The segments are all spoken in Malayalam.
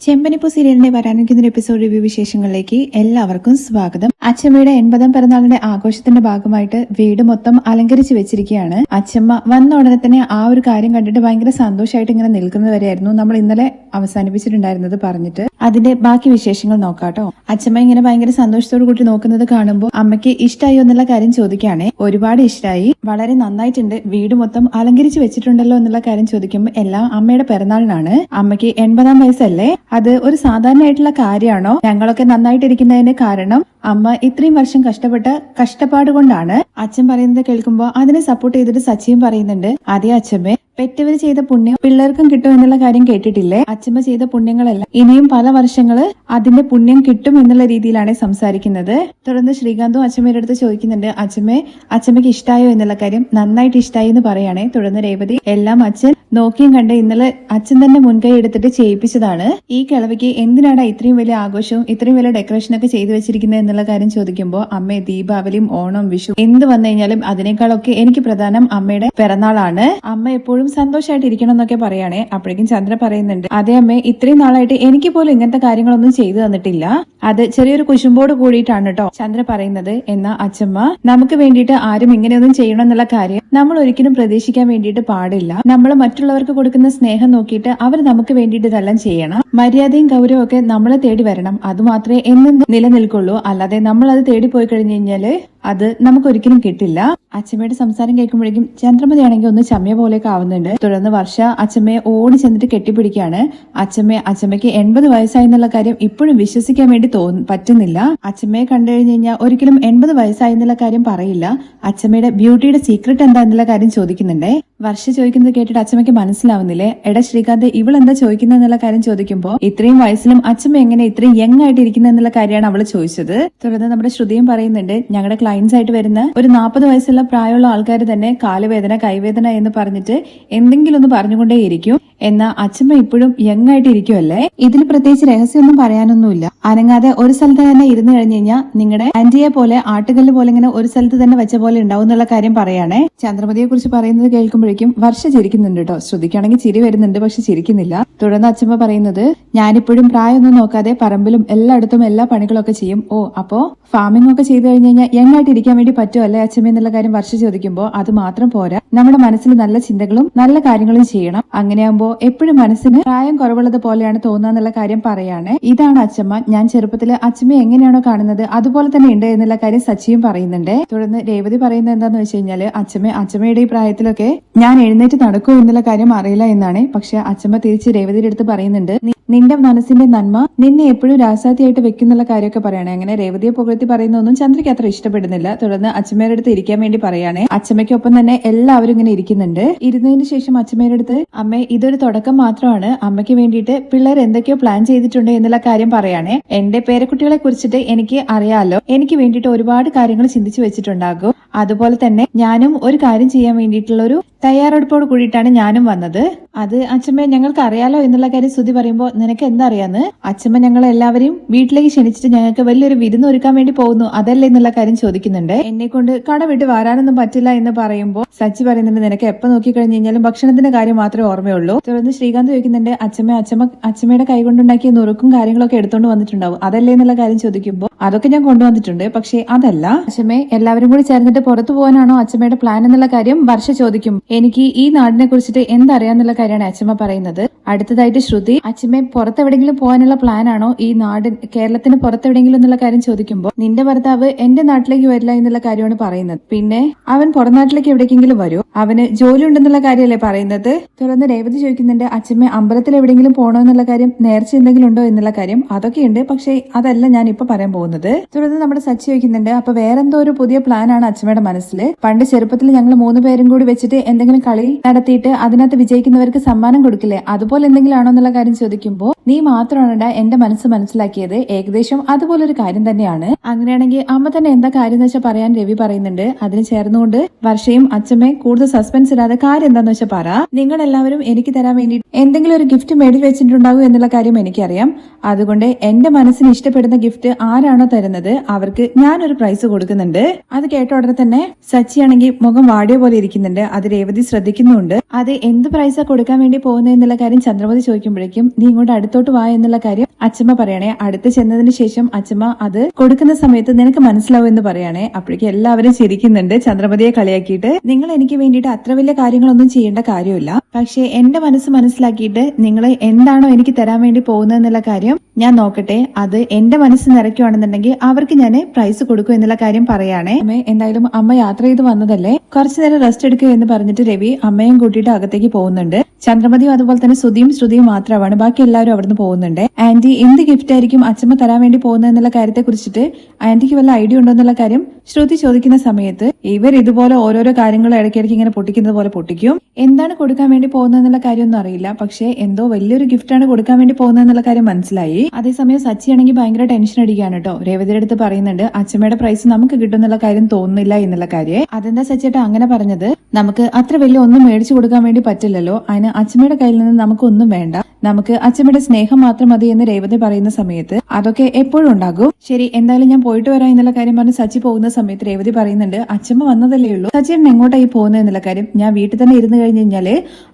ചെമ്പനിപ്പൂ സീരിയലിന്റെ വരാനിരിക്കുന്ന ഒരു എപ്പിസോഡ് റിവ്യൂ വിശേഷങ്ങളിലേക്ക് എല്ലാവർക്കും സ്വാഗതം. അച്ഛമ്മയുടെ എൺപതാം പിറന്നാളിന്റെ ആഘോഷത്തിന്റെ ഭാഗമായിട്ട് വീട് മൊത്തം അലങ്കരിച്ച് വെച്ചിരിക്കുകയാണ്. അച്ഛമ്മ വന്ന ഉടനെ തന്നെ ആ ഒരു കാര്യം കണ്ടിട്ട് ഭയങ്കര സന്തോഷമായിട്ട് ഇങ്ങനെ നിൽക്കുന്നവരെയായിരുന്നു നമ്മൾ ഇന്നലെ അവസാനിപ്പിച്ചിട്ടുണ്ടായിരുന്നത് പറഞ്ഞിട്ട്. അതിന്റെ ബാക്കി വിശേഷങ്ങൾ നോക്കാട്ടോ. അച്ഛമ്മ ഇങ്ങനെ ഭയങ്കര സന്തോഷത്തോടു കൂടി നോക്കുന്നത് കാണുമ്പോൾ അമ്മയ്ക്ക് ഇഷ്ടമായോ എന്നുള്ള കാര്യം ചോദിക്കുകയാണേ. ഒരുപാട് ഇഷ്ടമായി വളരെ നന്നായിട്ടുണ്ട്. വീട് മൊത്തം അലങ്കരിച്ച് വെച്ചിട്ടുണ്ടല്ലോ എന്നുള്ള കാര്യം ചോദിക്കുമ്പോൾ എല്ലാം അമ്മയുടെ പിറന്നാളിനാണ്. അമ്മയ്ക്ക് എൺപതാം വയസ്സല്ലേ? അത് ഒരു സാധാരണയായിട്ടുള്ള കാര്യമാണോ? ഞങ്ങളൊക്കെ നന്നായിട്ടിരിക്കുന്നതിന് കാരണം അമ്മ ഇത്രയും വർഷം കഷ്ടപ്പെട്ട കഷ്ടപ്പാട് കൊണ്ടാണ് അച്ഛൻ പറയുന്നത് കേൾക്കുമ്പോൾ അതിനെ സപ്പോർട്ട് ചെയ്തിട്ട് സച്ചിയും പറയുന്നുണ്ട് അതേ അച്ഛമ്മേ പെറ്റവര് ചെയ്ത പുണ്യം പിള്ളേർക്കും കിട്ടും എന്നുള്ള കാര്യം കേട്ടിട്ടില്ലേ? അച്ഛമ്മ ചെയ്ത പുണ്യങ്ങളല്ല. ഇനിയും പല വർഷങ്ങൾ അതിന്റെ പുണ്യം കിട്ടും എന്നുള്ള രീതിയിലാണ് സംസാരിക്കുന്നത്. തുടർന്ന് ശ്രീകാന്തും അച്ഛമ്മയുടെ അടുത്ത് ചോദിക്കുന്നുണ്ട് അച്ഛമ്മേ അച്ഛമ്മയ്ക്ക് ഇഷ്ടായോ എന്നുള്ള കാര്യം? നന്നായിട്ട് ഇഷ്ടായി എന്ന് പറയണേ. തുടർന്ന് രേവതി എല്ലാം അച്ഛൻ നോക്കിയും കണ്ട് ഇന്നലെ അച്ഛൻ തന്നെ മുൻകൈ എടുത്തിട്ട് ചെയ്യിപ്പിച്ചതാണ്. ഈ കിളവിക്ക് എന്തിനാണ് ഇത്രയും വലിയ ആഘോഷവും ഇത്രയും വലിയ ഡെക്കറേഷനൊക്കെ ചെയ്തു വെച്ചിരിക്കുന്നത് എന്നുള്ള കാര്യം ചോദിക്കുമ്പോൾ അമ്മേ ദീപാവലിയും ഓണം വിഷു എന്ത് വന്നു കഴിഞ്ഞാലും അതിനേക്കാളൊക്കെ എനിക്ക് പ്രധാനം അമ്മയുടെ പിറന്നാളാണ്. അമ്മ എപ്പോഴും സന്തോഷമായിട്ട് ഇരിക്കണം എന്നൊക്കെ പറയുകയാണെ. അപ്പോഴേക്കും ചന്ദ്ര പറയുന്നുണ്ട് അതേ അമ്മേ ഇത്രയും നാളായിട്ട് എനിക്ക് പോലും ഇങ്ങനത്തെ കാര്യങ്ങളൊന്നും ചെയ്തു തന്നിട്ടില്ല. അത് ചെറിയൊരു കുശുമ്പോട് കൂടിയിട്ടാണ് കേട്ടോ ചന്ദ്ര പറയുന്നത് എന്നാ അച്ഛമ്മ നമുക്ക് വേണ്ടിയിട്ട് ആരും ഇങ്ങനെയൊന്നും ചെയ്യണം എന്നുള്ള കാര്യം നമ്മൾ ഒരിക്കലും പ്രതീക്ഷിക്കാൻ വേണ്ടിയിട്ട് പാടില്ല. നമ്മൾ മറ്റുള്ളവർക്ക് കൊടുക്കുന്ന സ്നേഹം നോക്കിയിട്ട് അവർ നമുക്ക് വേണ്ടിയിട്ട് ഇതെല്ലാം ചെയ്യണം. മര്യാദയും ഗൗരവമൊക്കെ നമ്മളെ തേടി വരണം. അത് മാത്രമേ എന്നും നിലനിൽക്കുള്ളൂ. അല്ലാതെ അത് തേടി പോയി കഴിഞ്ഞു കഴിഞ്ഞാൽ അത് നമുക്കൊരിക്കലും കിട്ടില്ല. അച്ഛമ്മയുടെ സംസാരം കേൾക്കുമ്പോഴേക്കും ചന്ദ്രമതിയാണെങ്കിൽ ഒന്ന് ചമ്മയ പോലെയൊക്കെ ആവുന്നുണ്ട്. തുടർന്ന് വർഷ അച്ഛമ്മയെ ഓടി ചെന്നിട്ട് കെട്ടിപ്പിടിക്കുകയാണ്. അച്ഛമ്മ അച്ഛമ്മയ്ക്ക് എൺപത് വയസ്സായി എന്നുള്ള കാര്യം ഇപ്പോഴും വിശ്വസിക്കാൻ വേണ്ടി തോന്നു പറ്റുന്നില്ല. അച്ഛമ്മയെ കണ്ടു കഴിഞ്ഞു കഴിഞ്ഞാൽ ഒരിക്കലും എൺപത് വയസ്സായി എന്നുള്ള കാര്യം പറയില്ല. അച്ഛമ്മയുടെ ബ്യൂട്ടിയുടെ സീക്രട്ട് എന്താ എന്നുള്ള കാര്യം ചോദിക്കുന്നുണ്ടേ. വർഷ ചോദിക്കുന്നത് കേട്ടിട്ട് അച്ഛമ്മയ്ക്ക് മനസ്സിലാവുന്നില്ലേ? എടാ ശ്രീകാന്ത് ഇവൾ എന്താ ചോദിക്കുന്നത് എന്നുള്ള കാര്യം ചോദിക്കുമ്പോൾ ഇത്രയും വയസ്സിലും അച്ഛമ്മ എങ്ങനെ ഇത്രയും യങ് ആയിട്ട് ഇരിക്കുന്നത് എന്നുള്ള കാര്യമാണ് അവൾ ചോദിച്ചത്. തുടർന്ന് നമ്മുടെ ശ്രുതിയും പറയുന്നുണ്ട് ഞങ്ങളുടെ ക്ലയൻസ് ആയിട്ട് വരുന്ന ഒരു നാൽപ്പത് വയസ്സുള്ള പ്രായമുള്ള ആൾക്കാർ തന്നെ കാലുവേദന കൈവേദന എന്ന് പറഞ്ഞിട്ട് എന്തെങ്കിലും ഒന്ന് പറഞ്ഞുകൊണ്ടേയിരിക്കും. എന്നാ അച്ഛമ്മ ഇപ്പോഴും യങ് ആയിട്ട് ഇരിക്കുമല്ലേ ഇതിൽ പ്രത്യേകിച്ച് രഹസ്യമൊന്നും പറയാനൊന്നുമില്ല. അനങ്ങാതെ ഒരു സ്ഥലത്ത് തന്നെ ഇരുന്ന് കഴിഞ്ഞു കഴിഞ്ഞാൽ നിങ്ങളുടെ ആന്റിയെ പോലെ ആട്ടുകല്ല് പോലെ ഇങ്ങനെ ഒരു സ്ഥലത്ത് തന്നെ വെച്ച പോലെ ഉണ്ടാവും എന്നുള്ള കാര്യം പറയാണേ. ചന്ദ്രമതിയെ കുറിച്ച് പറയുന്നത് കേൾക്കുമ്പോഴേക്കും വർഷ ചിരിക്കുന്നുണ്ട് കേട്ടോ ശ്രദ്ധിക്കുകയാണെങ്കിൽ ചിരി വരുന്നുണ്ട് പക്ഷെ ചിരിക്കുന്നില്ല. തുടർന്ന് അച്ഛമ്മ പറയുന്നത് ഞാനിപ്പോഴും പ്രായമൊന്നും നോക്കാതെ പറമ്പിലും എല്ലായിടത്തും എല്ലാ പണികളൊക്കെ ചെയ്യും. ഓ അപ്പോ ഫാമിംഗ് ഒക്കെ ചെയ്തു കഴിഞ്ഞു കഴിഞ്ഞാൽ യങ്ങായിട്ട് ഇരിക്കാൻ വേണ്ടി പറ്റുമല്ലേ അച്ഛമ്മ എന്നുള്ള കാര്യം വർഷ ചോദിക്കുമ്പോൾ അത് മാത്രം പോരാ. നമ്മുടെ മനസ്സിൽ നല്ല ചിന്തകളും നല്ല കാര്യങ്ങളും ചെയ്യണം. അങ്ങനെയാകുമ്പോൾ എപ്പോഴും മനസ്സിന് പ്രായം കുറവുള്ളത് പോലെയാണ് തോന്നുക എന്നുള്ള കാര്യം പറയാണ്. ഇതാണ് അച്ഛമ്മ ഞാൻ ചെറുപ്പത്തിൽ അച്ഛമ്മ എങ്ങനെയാണോ കാണുന്നത് അതുപോലെ തന്നെ ഉണ്ട് എന്നുള്ള കാര്യം സച്ചിയും പറയുന്നുണ്ട്. തുടർന്ന് രേവതി പറയുന്നത് എന്താന്ന് വെച്ച് കഴിഞ്ഞാൽ അച്ഛമ്മ അച്ഛമ്മയുടെ ഈ പ്രായത്തിലൊക്കെ ഞാൻ എഴുന്നേറ്റ് നടക്കൂ എന്നുള്ള കാര്യം അറിയില്ല എന്നാണ്. പക്ഷെ അച്ഛമ്മ തിരിച്ച് രേവതിയുടെ അടുത്ത് പറയുന്നുണ്ട്. "നി- നിന്റെ മനസ്സിന്റെ നന്മ നിന്നെ എപ്പോഴും രാസാത്തിയായിട്ട് വെക്കുന്നുള്ള കാര്യമൊക്കെ പറയണേ. അങ്ങനെ രേവതിയെ പുകഴ്ത്തി പറയുന്നൊന്നും ചന്ദ്രയ്ക്ക് അത്ര ഇഷ്ടപ്പെടുന്നില്ല. തുടർന്ന് അച്ഛമ്മയുടെ അടുത്ത് ഇരിക്കാൻ വേണ്ടി പറയണേ. അച്ഛമ്മയ്ക്കൊപ്പം തന്നെ എല്ലാവരും ഇങ്ങനെ ഇരിക്കുന്നുണ്ട്. ഇരുന്നതിന് ശേഷം അച്ഛമ്മയുടെ അടുത്ത് അമ്മ ഇതൊരു തുടക്കം മാത്രമാണ്. അമ്മയ്ക്ക് വേണ്ടിയിട്ട് പിള്ളേർ എന്തൊക്കെയോ പ്ലാൻ ചെയ്തിട്ടുണ്ട് എന്നുള്ള കാര്യം പറയണേ. എന്റെ പേരക്കുട്ടികളെ കുറിച്ചിട്ട് എനിക്ക് അറിയാലോ. എനിക്ക് വേണ്ടിയിട്ട് ഒരുപാട് കാര്യങ്ങൾ ചിന്തിച്ചു വെച്ചിട്ടുണ്ടാകും. അതുപോലെ തന്നെ ഞാനും ഒരു കാര്യം ചെയ്യാൻ വേണ്ടിയിട്ടുള്ള ഒരു തയ്യാറെടുപ്പോട് കൂടിയിട്ടാണ് ഞാനും വന്നത്. അത് അച്ഛമ്മ ഞങ്ങൾക്ക് അറിയാലോ എന്നുള്ള കാര്യം സ്തുതി പറയുമ്പോൾ നിനക്ക് എന്തറിയാന്ന് അച്ഛമ്മ ഞങ്ങൾ എല്ലാവരെയും വീട്ടിലേക്ക് ക്ഷണിച്ചിട്ട് ഞങ്ങൾക്ക് വലിയൊരു വിരുന്ന് ഒരുക്കാൻ വേണ്ടി പോകുന്നു. അതല്ലേ എന്നുള്ള കാര്യം ചോദിക്കുന്നുണ്ട്. എന്നെ കൊണ്ട് കട വിട്ട് വരാനൊന്നും പറ്റില്ല എന്ന് പറയുമ്പോൾ സച്ചി പറയുന്നുണ്ട് നിനക്ക് എപ്പ നോക്കി കഴിഞ്ഞു കഴിഞ്ഞാലും ഭക്ഷണത്തിന്റെ കാര്യം മാത്രമേ ഓർമ്മയുള്ളൂ. തുടർന്ന് ശ്രീകാന്ത് ചോദിക്കുന്നുണ്ട് അച്ഛമ്മ അച്ഛമ്മ അച്ഛമ്മയുടെ കൈ കൊണ്ടുണ്ടാക്കിയ നുറുക്കും കാര്യങ്ങളൊക്കെ എടുത്തുകൊണ്ട് വന്നിട്ടുണ്ടാവും. അതല്ലേ എന്നുള്ള കാര്യം ചോദിക്കുമ്പോൾ അതൊക്കെ ഞാൻ കൊണ്ടുവന്നിട്ടുണ്ട്. പക്ഷേ അതല്ല. അച്ഛമ്മ എല്ലാവരും കൂടി ചേർന്നിട്ട് പുറത്തു പോകാനാണോ അച്ഛമ്മയുടെ പ്ലാൻ എന്നുള്ള കാര്യം വർഷ ചോദിക്കും. എനിക്ക് ഈ നാടിനെ കുറിച്ചിട്ട് എന്തറിയാന്നുള്ള കാര്യമാണ് അച്ഛമ്മ പറയുന്നത്. അടുത്തതായിട്ട് ശ്രുതി അച്ഛമ്മ പുറത്തെവിടെങ്കിലും പോകാനുള്ള പ്ലാനാണോ ഈ നാട്? കേരളത്തിന് പുറത്തെവിടെങ്കിലും എന്നുള്ള കാര്യം ചോദിക്കുമ്പോൾ നിന്റെ ഭർത്താവ് എന്റെ നാട്ടിലേക്ക് വരില്ല എന്നുള്ള കാര്യമാണ് പറയുന്നത്. പിന്നെ അവൻ പുറം നാട്ടിലേക്ക് എവിടേക്കെങ്കിലും വരൂ. അവന് ജോലി ഉണ്ടെന്നുള്ള കാര്യമല്ലേ പറയുന്നത്? തുടർന്ന് രേവതി ചോദിക്കുന്നുണ്ട് അച്ഛമ്മ അമ്പലത്തിൽ എവിടെയെങ്കിലും പോകണോ എന്നുള്ള കാര്യം? നേർച്ച എന്തെങ്കിലും ഉണ്ടോ എന്നുള്ള കാര്യം? അതൊക്കെയുണ്ട് പക്ഷെ അതല്ല ഞാൻ ഇപ്പൊ പറയാൻ പോകുന്നത്. തുടർന്ന് നമ്മുടെ സച്ചി ചോദിക്കുന്നുണ്ട് അപ്പൊ വേറെന്തോ ഒരു പുതിയ പ്ലാനാണ് അച്ഛമ്മയുടെ മനസ്സിൽ പണ്ട് ചെറുപ്പത്തിൽ ഞങ്ങൾ മൂന്ന് പേരും കൂടി വെച്ചിട്ട് എന്തെങ്കിലും കളി നടത്തിയിട്ട് അതിനകത്ത് വിജയിക്കുന്നവർക്ക് സമ്മാനം കൊടുക്കില്ലേ? അതുപോലെ എന്തെങ്കിലും ആണോ എന്നുള്ള കാര്യം ചോദിക്കുമ്പോൾ നീ മാത്രമാണ് എന്റെ മനസ്സ് മനസ്സിലാക്കിയത്. ഏകദേശം അതുപോലൊരു കാര്യം തന്നെയാണ്. അങ്ങനെയാണെങ്കിൽ അമ്മ തന്നെ എന്താ കാര്യം എന്ന് വെച്ചാൽ പറയാൻ രവി പറയുന്നുണ്ട്. അതിന് ചേർന്നുകൊണ്ട് വർഷയും അച്ഛമ്മയും കൂടുതൽ സസ്പെൻസ് ഇല്ലാതെ കാര്യം എന്താന്ന് വെച്ചാൽ പറ. നിങ്ങൾ എല്ലാവരും എനിക്ക് തരാൻ വേണ്ടി എന്തെങ്കിലും ഒരു ഗിഫ്റ്റ് മേടിച്ച് വെച്ചിട്ടുണ്ടാകും എന്നുള്ള കാര്യം എനിക്കറിയാം. അതുകൊണ്ട് എന്റെ മനസ്സിന് ഇഷ്ടപ്പെടുന്ന ഗിഫ്റ്റ് ആരാണോ തരുന്നത് അവർക്ക് ഞാനൊരു പ്രൈസ് കൊടുക്കുന്നുണ്ട്. അത് കേട്ട ഉടനെ തന്നെ സച്ചിയാണെങ്കിൽ മുഖം വാടിയ പോലെ ഇരിക്കുന്നുണ്ട്. അത് രേവതി രേവതി ശ്രദ്ധിക്കുന്നുണ്ട്. അത് എന്ത് പ്രൈസാ കൊടുക്കാൻ വേണ്ടി പോകുന്നത് എന്നുള്ള കാര്യം ചന്ദ്രമതി ചോദിക്കുമ്പോഴേക്കും നീ ഇങ്ങോട്ട് അടുത്തോട്ട് വാ എന്നുള്ള കാര്യം അച്ഛമ്മ പറയണേ. അടുത്ത് ചെന്നതിന് ശേഷം അച്ഛമ്മ അത് കൊടുക്കുന്ന സമയത്ത് നിനക്ക് മനസ്സിലാവും എന്ന് പറയണേ. അപ്പോഴേക്കും എല്ലാവരും ചിരിക്കുന്നുണ്ട്. ചന്ദ്രമതിയെ കളിയാക്കിയിട്ട് നിങ്ങൾ എനിക്ക് വേണ്ടിയിട്ട് അത്ര വലിയ കാര്യങ്ങളൊന്നും ചെയ്യേണ്ട കാര്യമില്ല. പക്ഷേ എന്റെ മനസ്സ് മനസ്സിലാക്കിയിട്ട് നിങ്ങൾ എന്താണോ എനിക്ക് തരാൻ വേണ്ടി പോകുന്നത് എന്നുള്ള കാര്യം ഞാൻ നോക്കട്ടെ. അത് എന്റെ മനസ്സ് നിറയ്ക്കുവാണെന്നുണ്ടെങ്കിൽ അവർക്ക് ഞാൻ പ്രൈസ് കൊടുക്കും എന്നുള്ള കാര്യം പറയാണേ. അമ്മ എന്തായാലും അമ്മ യാത്ര ചെയ്ത് വന്നതല്ലേ? കുറച്ചു നേരം റെസ്റ്റ് എടുക്കുക എന്ന് പറഞ്ഞിട്ട് രവി അമ്മയും കൂട്ടിയിട്ട് അകത്തേക്ക് പോകുന്നുണ്ട്. ചന്ദ്രമതിയും അതുപോലെ തന്നെ ശ്രുതിയും ശ്രുതിയും മാത്രമാണ്. ബാക്കി എല്ലാവരും അവിടുന്ന് പോകുന്നുണ്ട്. ആന്റി എന്ത് ഗിഫ്റ്റ് ആയിരിക്കും അച്ഛമ്മ തരാൻ വേണ്ടി പോകുന്നത് എന്നുള്ള കാര്യത്തെ കുറിച്ചിട്ട് ആന്റിക്ക് വല്ല ഐഡിയ ഉണ്ടോ എന്നുള്ള കാര്യം ശ്രുതി ചോദിക്കുന്ന സമയത്ത് ഇവർ ഇതുപോലെ ഓരോരോ കാര്യങ്ങൾ ഇടയ്ക്കിടയ്ക്ക് ഇങ്ങനെ പൊട്ടിക്കുന്നത് പോലെ പൊട്ടിക്കും. എന്താണ് കൊടുക്കാൻ വേണ്ടി പോകുന്നത് എന്നുള്ള കാര്യമൊന്നും അറിയില്ല. പക്ഷേ എന്തോ വലിയൊരു ഗിഫ്റ്റാണ് കൊടുക്കാൻ വേണ്ടി പോകുന്നത് എന്നുള്ള കാര്യം മനസ്സിലായി. അതേസമയം സച്ചി ആണെങ്കിൽ ഭയങ്കര ടെൻഷൻ അടിക്കുകയാണ് കേട്ടോ. രേവതിയുടെ അടുത്ത് പറയുന്നുണ്ട് അച്ഛമ്മയുടെ പ്രൈസ് നമുക്ക് കിട്ടും എന്നുള്ള കാര്യം തോന്നുന്നില്ല എന്നുള്ള കാര്യം. അതെന്താ സച്ചിയേട്ടാ അങ്ങനെ പറഞ്ഞത്? നമുക്ക് അത്ര വലിയ ഒന്നും മേടിച്ചു കൊടുക്കാൻ വേണ്ടി പറ്റില്ലല്ലോ. അതിന് അച്ഛമ്മയുടെ കയ്യിൽ നിന്ന് നമുക്കൊന്നും വേണ്ട. നമുക്ക് അച്ഛമ്മയുടെ സ്നേഹം മാത്രം മതി എന്ന് രേവതി പറയുന്ന സമയത്ത് അതൊക്കെ എപ്പോഴും ഉണ്ടാകും ശരി എന്തായാലും ഞാൻ പോയിട്ട് വരാം എന്നുള്ള കാര്യം പറഞ്ഞ് സച്ചി പോകുന്ന സമയത്ത് രേവതി പറയുന്നുണ്ട് അച്ഛമ്മ വന്നതല്ലേ ഉള്ളൂ? സച്ചിൻ എങ്ങോട്ടായി പോകുന്നത് എന്നുള്ള കാര്യം ഞാൻ വീട്ടിൽ തന്നെ ഇരുന്ന് കഴിഞ്ഞ് കഴിഞ്ഞാൽ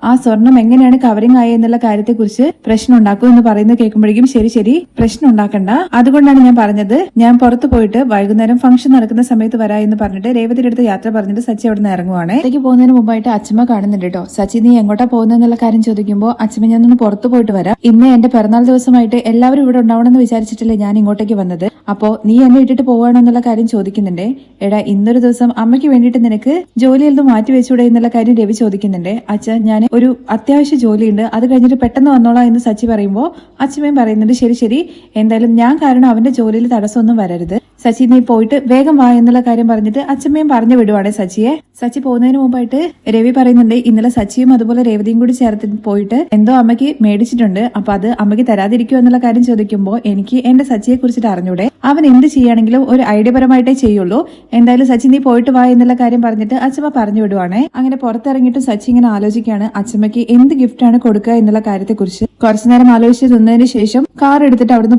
ആ സ്വർണം എങ്ങനെയാണ് കവറിങ് ആയ എന്നുള്ള കാര്യത്തെ കുറിച്ച് പ്രശ്നം ഉണ്ടാക്കും എന്ന് പറയുന്നത് കേൾക്കുമ്പോഴേക്കും ശരി ശരി പ്രശ്നം ഉണ്ടാക്കണ്ട. അതുകൊണ്ടാണ് ഞാൻ പറഞ്ഞത് ഞാൻ പുറത്തു പോയിട്ട് വൈകുന്നേരം ഫംഗ്ഷൻ നടക്കുന്ന സമയത്ത് വരാ എന്ന് പറഞ്ഞിട്ട് രേവതിയുടെ അടുത്ത് യാത്ര പറഞ്ഞിട്ട് സച്ചി അവിടെ നിന്ന് ഇറങ്ങുവാണ്. ഇടയ്ക്ക് പോകുന്നതിന് മുമ്പായിട്ട് അച്ഛമ്മ കാണുന്നുണ്ട് കേട്ടോ. സച്ചി നീ എങ്ങോട്ടാ പോകുന്നത് എന്നുള്ള കാര്യം ചോദിക്കുമ്പോൾ അച്ഛമ്മ ഞാനൊന്ന് പുറത്തു പോയിട്ട് വരാം. ഇന്ന് എന്റെ പിറന്നാൾ ദിവസമായിട്ട് എല്ലാവരും ഇവിടെ ഉണ്ടാവണമെന്ന് വിചാരിച്ചിട്ടല്ലേ ഞാൻ ഇങ്ങോട്ടേക്ക് വന്നത്. അപ്പോ നീ എന്നെ ഇട്ടിട്ട് പോവാണോ എന്നുള്ള കാര്യം ചോദിക്കുന്നുണ്ട്. എടാ ഇന്നൊരു ദിവസം അമ്മയ്ക്ക് വേണ്ടിയിട്ട് നിനക്ക് ജോലിയിൽ നിന്ന് മാറ്റി വെച്ചൂടെ എന്നുള്ള കാര്യം രവി ചോദിക്കുന്നുണ്ട്. അച്ഛൻ ഞാൻ ഒരു അത്യാവശ്യ ജോലിയുണ്ട്. അത് കഴിഞ്ഞിട്ട് പെട്ടെന്ന് വന്നോളാം എന്ന് സച്ചി പറയുമ്പോൾ അച്ഛമ്മയും പറയുന്നുണ്ട് ശരി ശരി. എന്തായാലും ഞാൻ കാരണം അവന്റെ ജോലിയിൽ തടസ്സമൊന്നും വരരുത്. സച്ചി നീ പോയിട്ട് വേഗം വാ എന്നുള്ള കാര്യം പറഞ്ഞിട്ട് അച്ഛമ്മയും പറഞ്ഞു വിടുവാണേ സച്ചിയെ. സച്ചി പോകുന്നതിന് മുമ്പായിട്ട് രവി പറയുന്നുണ്ട് ഇന്നലെ സച്ചിയും അതുപോലെ രേവതിയും കൂടി ചേർത്ത് പോയിട്ട് എന്തോ അമ്മയ്ക്ക് മേടിച്ചിട്ടുണ്ട്. അപ്പൊ അത് അമ്മയ്ക്ക് തരാതിരിക്കുമോ എന്നുള്ള കാര്യം ചോദിക്കുമ്പോൾ എനിക്ക് എന്റെ സച്ചിയെ കുറിച്ചിട്ട് അറിഞ്ഞൂടെ. അവൻ എന്ത് ചെയ്യുകയാണെങ്കിലും ഒരു ഐഡിയപരമായിട്ടേ ചെയ്യുള്ളൂ. എന്തായാലും സച്ചി നീ പോയിട്ട് വാ എന്നുള്ള കാര്യം പറഞ്ഞിട്ട് അച്ഛമ്മ പറഞ്ഞു വിടുവാണേ. അങ്ങനെ പുറത്തിറങ്ങിയിട്ട് സച്ചി ഇങ്ങനെ ആലോചിക്കുകയാണ് അച്ഛമ്മയ്ക്ക് എന്ത് ഗിഫ്റ്റാണ് കൊടുക്കുക എന്നുള്ള കാര്യത്തെ കുറിച്ച് നേരം ആലോചിച്ച് നിന്നതിന് ശേഷം കാർ എടുത്തിട്ട് അവിടുന്ന്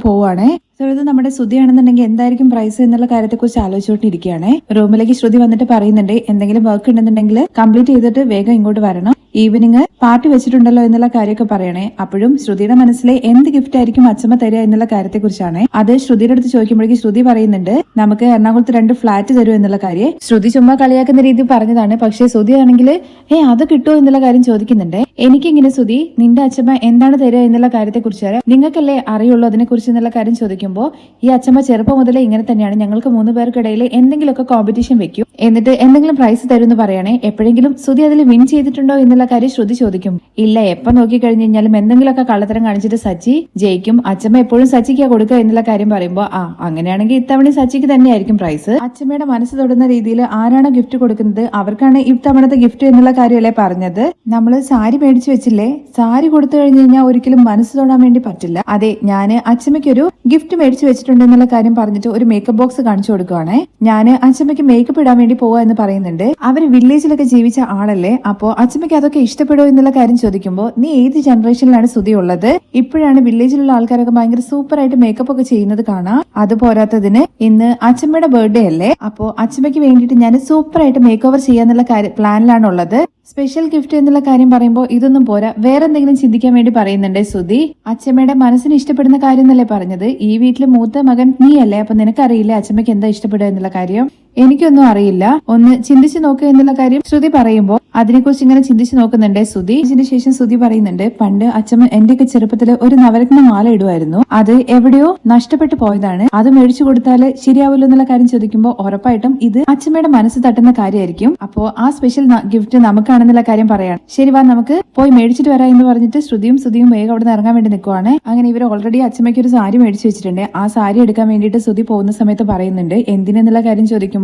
പോവാണേ ഇത് നമ്മുടെ ശ്രുതിയാണെന്നുണ്ടെങ്കിൽ എന്തായിരിക്കും പ്രൈസ് എന്നുള്ള കാര്യത്തെ കുറിച്ച് ആലോചിച്ചുകൊണ്ടിരിക്കുകയാണ് റൂമിലേക്ക് ശ്രുതി വന്നിട്ട് പറയുന്നുണ്ട് എന്തെങ്കിലും വർക്ക് ഉണ്ടെന്നുണ്ടെങ്കിൽ കംപ്ലീറ്റ് ചെയ്തിട്ട് വേഗം ഇങ്ങോട്ട് വരണം. ഈവനിങ് പാർട്ടി വെച്ചിട്ടുണ്ടല്ലോ എന്നുള്ള കാര്യമൊക്കെ പറയണേ. അപ്പോഴും ശ്രുതിയുടെ മനസ്സിലെ എന്ത് ഗിഫ്റ്റ് ആയിരിക്കും അച്ഛമ്മ തരിക എന്നുള്ള കാര്യത്തെ കുറിച്ചാണ് അത് ശ്രുതിയുടെ അടുത്ത് ചോദിക്കുമ്പോഴേക്കും ശ്രുതി പറയുന്നുണ്ട് നമുക്ക് എറണാകുളത്ത് രണ്ട് ഫ്ലാറ്റ് തരും എന്നുള്ള കാര്യം. ശ്രുതി ചുമ്മാ കളിയാക്കുന്ന രീതി പറഞ്ഞതാണ്. പക്ഷേ ശ്രുതി ആണെങ്കിൽ ഏ അത് കിട്ടുമോ എന്നുള്ള കാര്യം ചോദിക്കുന്നുണ്ട്. എനിക്കിങ്ങനെ ശ്രുതി നിന്റെ അച്ഛമ്മ എന്താണ് തരിക എന്നുള്ള കാര്യത്തെ കുറിച്ച് നിങ്ങൾക്കല്ലേ അറിയുള്ളൂ അതിനെ കുറിച്ച് എന്നുള്ള കാര്യം ചോദിക്കുമ്പോൾ ഈ അച്ഛമ്മ ചെറുപ്പം മുതലേ ഇങ്ങനെ തന്നെയാണ്. ഞങ്ങൾക്ക് മൂന്ന് പേർക്കിടയിൽ എന്തെങ്കിലുമൊക്കെ കോമ്പറ്റീഷൻ വെക്കും. എന്നിട്ട് എന്തെങ്കിലും പ്രൈസ് തരും എന്ന് പറയണേ എപ്പോഴെങ്കിലും സുതി അതിൽ വിൻ ചെയ്തിട്ടുണ്ടോ എന്നുള്ള കാര്യം ശ്രുതി ചോദിക്കും. ഇല്ല എപ്പം നോക്കി കഴിഞ്ഞു കഴിഞ്ഞാലും എന്തെങ്കിലുമൊക്കെ കള്ളത്തരം കാണിച്ചിട്ട് സച്ചി ജയിക്കും. അച്ഛമ്മ എപ്പോഴും സച്ചിക്കാ കൊടുക്കുക എന്നുള്ള കാര്യം പറയുമ്പോൾ ആ അങ്ങനെയാണെങ്കിൽ ഇത്തവണ സച്ചിക്ക് തന്നെയായിരിക്കും പ്രൈസ് അച്ഛമ്മയുടെ മനസ്സ് തൊടുന്ന രീതിയിൽ ആരാണ് ഗിഫ്റ്റ് കൊടുക്കുന്നത്? അവർക്കാണ് ഇത്തവണത്തെ ഗിഫ്റ്റ് എന്നുള്ള കാര്യമല്ലേ പറഞ്ഞത്? നമ്മൾ സാരി മേടിച്ചു വെച്ചില്ലേ? സാരി കൊടുത്തു കഴിഞ്ഞു കഴിഞ്ഞാൽ ഒരിക്കലും മനസ്സ് തൊടാൻ വേണ്ടി പറ്റില്ല. അതെ ഞാൻ അച്ഛമ്മയ്ക്ക് ഒരു ഗിഫ്റ്റ് മേടിച്ചു വെച്ചിട്ടുണ്ട് എന്നുള്ള കാര്യം പറഞ്ഞിട്ട് ഒരു മേക്കപ്പ് ബോക്സ് കാണിച്ചു കൊടുക്കുവാണേ. ഞാൻ അച്ഛമ്മയ്ക്ക് മേക്കപ്പ് ഇടാൻ വേണ്ടി പോവാ എന്ന് പറയുന്നുണ്ട്. അവർ വില്ലേജിലൊക്കെ ജീവിച്ച ആളല്ലേ അപ്പോ അച്ഛമ്മയ്ക്ക് അതൊക്കെ ഇഷ്ടപ്പെടുമോ എന്നുള്ള കാര്യം ചോദിക്കുമ്പോൾ നീ ഏത് ജനറേഷനിലാണ് സ്തുതി ഉള്ളത് ഇപ്പോഴാണ് വില്ലേജിലുള്ള ആൾക്കാരൊക്കെ ഭയങ്കര സൂപ്പർ ആയിട്ട് മേക്കപ്പ് ഒക്കെ ചെയ്യുന്നത് കാണാം. അത് പോരാത്തതിന് ഇന്ന് അച്ഛമ്മയുടെ ബർത്ത്ഡേ അല്ലേ? അപ്പോ അച്ഛമ്മയ്ക്ക് വേണ്ടിയിട്ട് ഞാൻ സൂപ്പർ ആയിട്ട് മേക്ക് ഓവർ ചെയ്യാന്നുള്ള പ്ലാനിലാണ് ഉള്ളത്. സ്പെഷ്യൽ ഗിഫ്റ്റ് എന്നുള്ള കാര്യം പറയുമ്പോൾ ഇതൊന്നും പോരാ. വേറെ എന്തെങ്കിലും ചിന്തിക്കാൻ വേണ്ടി പറയുന്നുണ്ടേ സുധി? അച്ഛമ്മയുടെ മനസ്സിന് ഇഷ്ടപ്പെടുന്ന കാര്യം എന്നല്ലേ പറഞ്ഞത്? ഈ വീട്ടിലെ മൂത്ത മകൻ നീയല്ലേ? അപ്പൊ നിനക്കറിയില്ല അച്ഛമ്മയ്ക്ക് എന്താ ഇഷ്ടപ്പെടുക എന്നുള്ള കാര്യം? എനിക്കൊന്നും അറിയില്ല. ഒന്ന് ചിന്തിച്ചു നോക്കുക എന്നുള്ള കാര്യം ശ്രുതി പറയുമ്പോൾ അതിനെക്കുറിച്ച് ഇങ്ങനെ ചിന്തിച്ചു നോക്കുന്നുണ്ട് സുധി. ഇതിന് ശേഷം സുധി പറയുന്നുണ്ട് പണ്ട് അച്ഛമ്മ എന്റെയൊക്കെ ചെറുപ്പത്തിൽ ഒരു നവരത്ന മാല ഇടുമായിരുന്നു. അത് എവിടെയോ നഷ്ടപ്പെട്ടു പോയതാണ്. അത് മേടിച്ചു കൊടുത്താൽ ശരിയാവില്ല എന്നുള്ള കാര്യം ചോദിക്കുമ്പോൾ ഉറപ്പായിട്ടും ഇത് അച്ഛമ്മയുടെ മനസ്സ് തട്ടുന്ന കാര്യമായിരിക്കും. അപ്പോ ആ സ്പെഷ്യൽ ഗിഫ്റ്റ് നമുക്കാണെന്നുള്ള കാര്യം പറയാം ശരി വാ നമുക്ക് പോയി മേടിച്ചിട്ട് വരാം എന്ന് പറഞ്ഞിട്ട് ശ്രുതിയും ശ്രുതിയും വേഗം അവിടെ നിന്ന് ഇറങ്ങാൻ വേണ്ടി നിൽക്കുവാണ് അങ്ങനെ ഇവർ ഓൾറെഡി അച്ഛമ്മയ്ക്ക് ഒരു സാരി മേടിച്ചു വെച്ചിട്ടുണ്ട്. ആ സാരി എടുക്കാൻ വേണ്ടിയിട്ട് ശ്രുതി പോകുന്ന സമയത്ത് പറയുന്നുണ്ട് എന്തിനെന്നുള്ള കാര്യം ചോദിക്കുമ്പോൾ